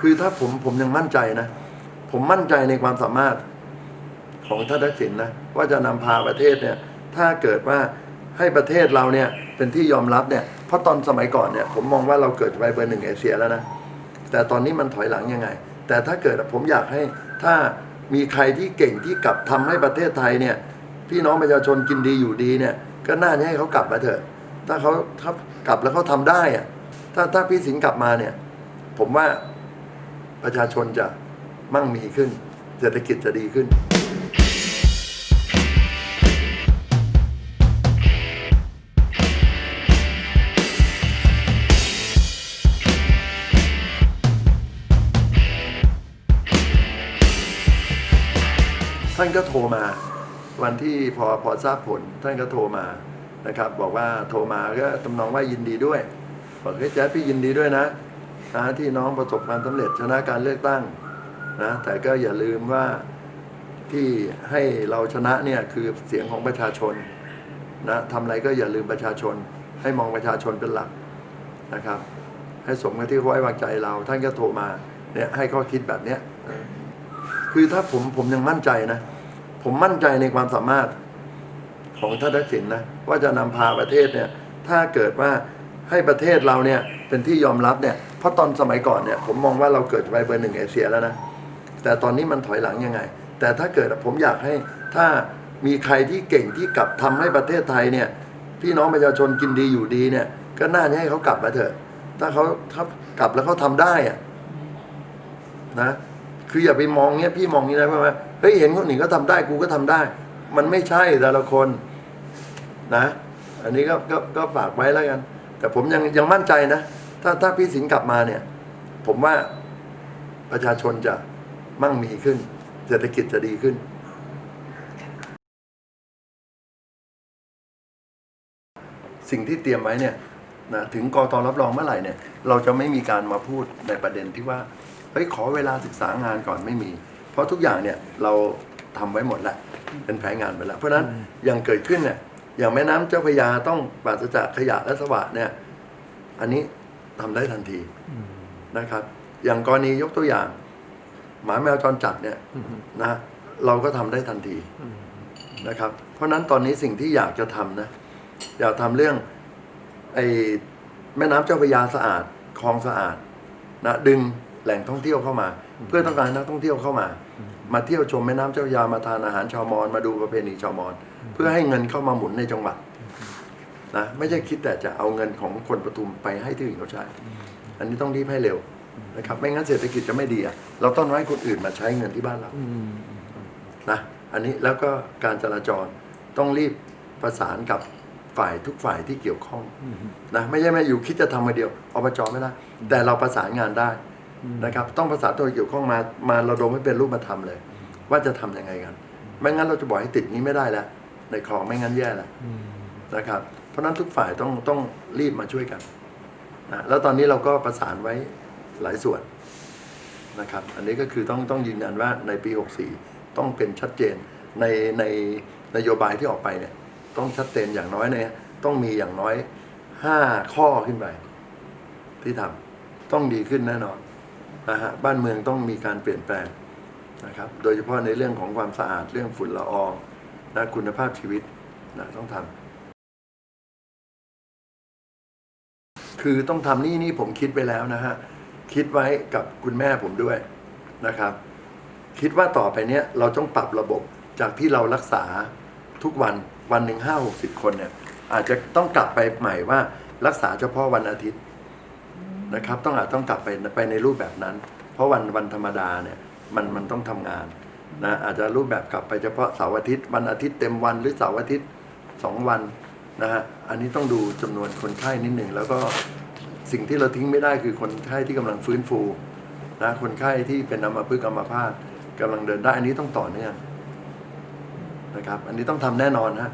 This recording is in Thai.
คือถ้าผมผมยังมั่นใจนะ ผมมั่นใจในความสามารถของท่านทักษิณนะ ว่าจะนำพาประเทศเนี่ย ถ้าเกิดว่าให้ประเทศเราเนี่ยเป็นที่ยอมรับเนี่ย เพราะตอนสมัยก่อนเนี่ย ผมมองว่าเราเกิดไปเบอร์หนึ่งเอเชียแล้วนะ แต่ตอนนี้มันถอยหลังยังไง แต่ถ้าเกิดผมอยากให้ถ้ามีใครที่เก่งที่กลับทำให้ประเทศไทยเนี่ย พี่น้องประชาชนกินดีอยู่ดีเนี่ย ก็น่าจะให้เขากลับมาเถอะ ถ้าเขาถ้ากลับแล้วเขาทำได้อะถ้าถ้าพี่สิงห์กลับมาเนี่ย ผมว่า ประชาชนจะมั่งมีขึ้น เศรษฐกิจจะดีขึ้น ท่านก็โทรมา วันที่พอพอทราบผลท่านก็โทรมานะครับ บอกว่าโทรมาก็ตำนองว่ายินดีด้วยบอกเฮ้ยแจ๊ดพี่ยินดีด้วยนะ นะที่น้องประสบความสำเร็จชนะการเลือกตั้งนะแต่ก็อย่าลืมว่าที่ให้เราชนะเนี่ยคือเสียงของประชาชนนะทำอะไรก็อย่าลืมประชาชน ให้มองประชาชนเป็นหลักนะครับ ให้สมกับที่เขาไว้วางใจเรา ท่านก็โทรมาเนี่ยให้ข้อคิดแบบเนี้ยคือถ้าผมผมยังมั่นใจนะ ผมมั่นใจในความสามารถของท่านทักษิณนะว่าจะนำพาประเทศเนี่ยถ้าเกิดว่าให้ประเทศเราเนี่ยเป็นที่ยอมรับเนี่ย เพราะตอนสมัยก่อนเนี่ยผมมองว่าเราเกิดไปเบอร์หนึ่งเอเชียแล้วนะ แต่ตอนนี้มันถอยหลังยังไง แต่ถ้าเกิดผมอยากให้ถ้ามีใครที่เก่งที่กลับทำให้ประเทศไทยเนี่ยพี่น้องประชาชนกินดีอยู่ดีเนี่ย ก็น่าจะให้เขากลับมาเถอะ ถ้าเขาถ้ากลับแล้วเขาทำได้อะนะคืออย่าไปมองเนี้ยพี่มองนี้นะว่าเฮ้ยเห็นคนอื่นก็ทำได้กูก็ทำได้ มันไม่ใช่แต่ละคนนะ อันนี้ก็ก็ก็ฝากไว้แล้วกัน แต่ผมยังยังมั่นใจนะ ถ้าถ้าพี่สิงห์กลับมาเนี่ย ผมว่าประชาชนจะมั่งมีขึ้น เศรษฐกิจจะดีขึ้นสิ่งที่เตรียมไว้เนี่ยนะถึงกตรับรองเมื่อไหร่เนี่ย เราจะไม่มีการมาพูดในประเด็นที่ว่าเฮ้ยขอเวลาศึกษางานก่อนไม่มี เพราะทุกอย่างเนี่ยเราทำไว้หมดแล้วเป็นแผนงานไปแล้ว เพราะฉะนั้นอย่างเกิดขึ้นเนี่ยอย่างแม่น้ำเจ้าพระยาต้องปราศจากขยะและสวะเนี่ย อันนี้ ทำได้ทันทีนะครับ อย่างกรณียกตัวอย่าง หมาแมวจรจัดเนี่ยนะเราก็ทำได้ทันทีนะครับ เพราะฉะนั้นตอนนี้สิ่งที่อยากจะทำนะอยากทำเรื่องไอ้แม่น้ำเจ้าพระยาสะอาดคลองสะอาดนะดึงแหล่งท่องเที่ยวเข้ามา เพื่อต้องการให้นักท่องเที่ยวเข้ามา มาเที่ยวชมแม่น้ำเจ้าพระยามาทานอาหารชาวมอญมาดูประเพณีชาวมอญเพื่อให้เงินเข้ามาหมุนในจังหวัด นะไม่ใช่คิดแต่จะเอาเงินของคนปทุมไปให้ที่อื่นเขาใช้ อันนี้ต้องรีบให้เร็วนะครับ ไม่งั้นเศรษฐกิจจะไม่ดีอะเราต้องให้คนอื่นมาใช้เงินที่บ้านเรานะอันนี้แล้วก็การจราจรต้องรีบประสานกับฝ่ายทุกฝ่ายที่เกี่ยวข้องนะไม่ใช่แม่อยู่คิดจะทำมาเดียวอบจไม่ได้แต่เราประสานงานได้นะครับ ต้องประสานตัวเกี่ยวข้องมามาระดมให้เป็นรูปธรรมเลย ว่าจะทำยังไงกัน ไม่งั้นเราจะบอกให้ติดนี้ไม่ได้แล้วในคลองไม่งั้นแย่แล้วนะครับเพ ราะนั้นทุกฝ่ายต้องต้องรีบมาช่วยกันนะแล้วตอนนี้เราก็ประสานไว้หลายส่วนนะครับ อันนี้ก็คือต้องต้องยืนยันว่าในปี 64 ต้องเป็นชัดเจนในในนโยบายที่ออกไปเนี่ยต้องชัดเจนอย่างน้อยเนี่ยต้องมีอย่างน้อย 5 ข้อขึ้นไป ที่ทำต้องดีขึ้นแน่นอนนะฮะบ้านเมืองต้องมีการเปลี่ยนแปลงนะครับ โดยเฉพาะในเรื่องของความสะอาดเรื่องฝุ่นละอองและคุณภาพชีวิตนะต้องทำ คือต้องทำนี่นี่ผมคิดไปแล้วนะฮะ คิดไว้กับคุณแม่ผมด้วยนะครับ คิดว่าต่อไปเนี้ยเราต้องปรับระบบจากที่เรารักษาทุกวันวันหนึ่งห้าหกสิบคนเนี่ย อาจจะต้องกลับไปใหม่ว่ารักษาเฉพาะวันอาทิตย์นะครับ ต้องอาจต้องกลับไปไปในรูปแบบนั้น เพราะวันวันธรรมดาเนี่ยมันมันต้องทำงานนะอาจจะรูปแบบกลับไปเฉพาะเสาร์อาทิตย์ วันอาทิตย์เต็มวันหรือเสาร์อาทิตย์สองวัน นะฮะอันนี้ต้องดูจำนวนคนไข้นิดหนึ่งแล้วก็สิ่งที่เราทิ้งไม่ได้คือคนไข้ที่กำลังฟื้นฟูนะคนไข้ที่เป็นอัมพฤกษ์อัมพาตกำลังเดินได้อันนี้ต้องต่อเนื่องนะครับ อันนี้ต้องทำแน่นอนฮะ